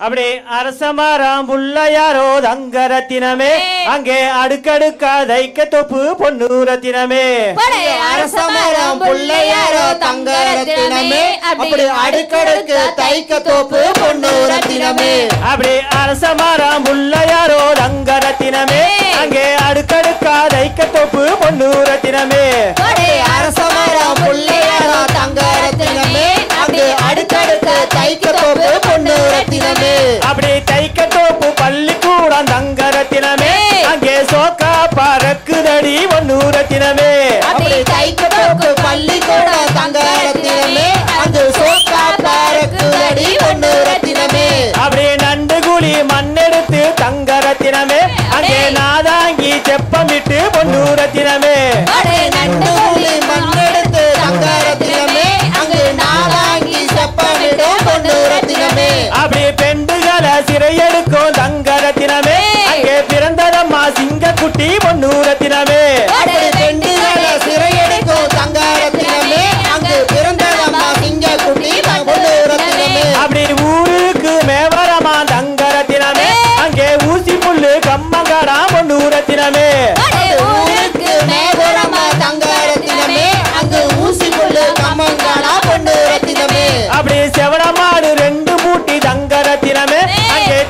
அப்படி அரசமரம் புள்ளையாரோ தங்கரத்தினமே அங்கே அடுக்கடுக்கா தைக்க தொப்பு பொண்ணு ரத்தினமே படை அரசமரம் புள்ளையாரோ தங்க ரத்தினமே அப்படி அடுக்கடுக்கு தைக்க தோப்பு பொண்ணு ரத்தினமே அப்படி அரசமரம் புள்ளையாரோ தங்கரத்தினமே அங்கே அடுக்கடுக்கா தைக்க தொப்பு பொண்ணு ரத்தினமே படை அரசமரம் புள்ளையாரோ தங்க ரத்தினமே அப்படி அடுக்கடுக்கு ரத்தினமே அங்கே நாதாங்கி செப்பமிட்டு பொண்ணு ரத்தினமே மண்ணெடுத்து தங்க ரத்தினமே அங்கு நாளாங்கி செப்பனிடும் பொண்ணு ரத்தினமே அப்படி பெண்டுகளை சிறையெடுக்கும் தங்க ரத்தினமே அங்கே பிறந்ததம்மா சிங்கக்குட்டி பொண்ணு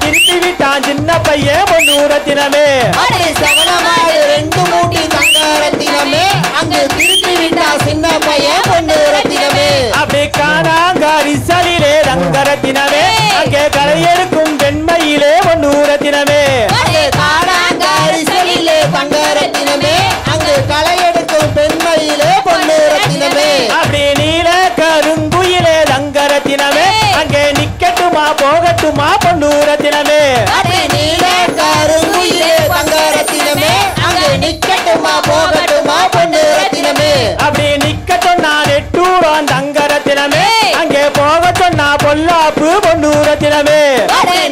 திருப்பி விட்டான் சின்ன பையன் பொண்ணு ரத்தினமே அடே சகனமாடு ரெண்டு மூட்டி தங்க ரத்தினமே அங்கு திருப்பி விட்டா சின்ன பையன் பொண்ணு ரத்தினமே அப்படி காணாங்காரி சலிலே தங்க ரத்தினமே அங்கே கரையெடுக்கும் வெண்மையிலே பொண்ணு ரத்தினமே அடே காடாங்கரிசலிலே தங்க ரத்தினமே அங்கு களையெடுக்கும் பெண்மையிலே பொண்ணு ரத்தினமே அப்படி நீல கருங்குயிலே தங்க ரத்தினமே அங்கே நிக்கட்டுமா போகட்டுமா பொண்ணு ரத்தினமே அடே நீல கருங்குயிலே தங்க ரத்தினமே அங்கு நிக்கட்டுமா போகட்டுமா பொண்ணு ரத்தினமே அப்படி நிக்க சொன்னா நெட்டூரம் தங்க ரத்தினமே அங்கே போக சொன்னா பொல்லாப்பு பொண்ணு ரத்தினமே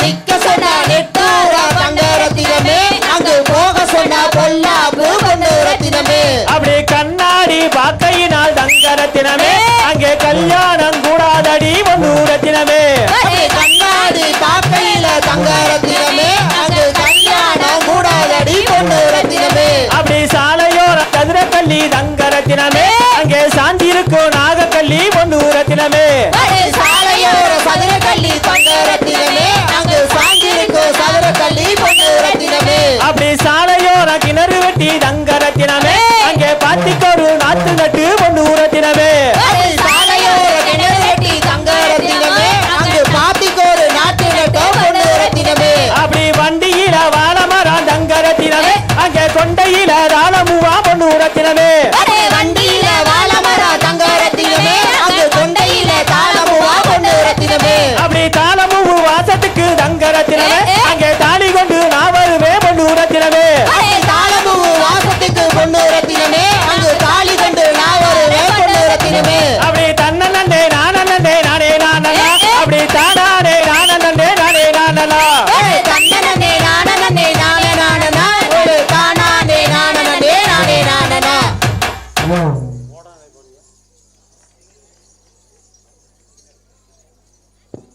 நிக்க சொன்னா நெட்டூரா தங்க ரத்தினமே அங்கு போக சொன்னா பொல்லாப்பு பொண்ணு ரத்தினமே அப்படி கண்ணாடி பாக்கையினால் தங்க ரத்தினமே சாலையோர சதுர கள்ளி தங்க ரத்தினமே அங்கு சாஞ்சிருக்கு சதுர கள்ளி அப்படி சாலையோர கிணறு வெட்டி தங்க ரத்தினமே அங்கே பாத்திக்கொரு நாத்து நட்டு பொண்ணு ரத்தினமே சாலையோர கிணறு வெட்டி தங்க ரத்தினமே அங்கு பாத்திக்கொரு நாத்து அப்படி வண்டியில வாழமரம் தங்கர ரத்தினமே அங்கே கொண்டையில ராளமுவா பொண்ணு ரத்தினமே கரத்தினால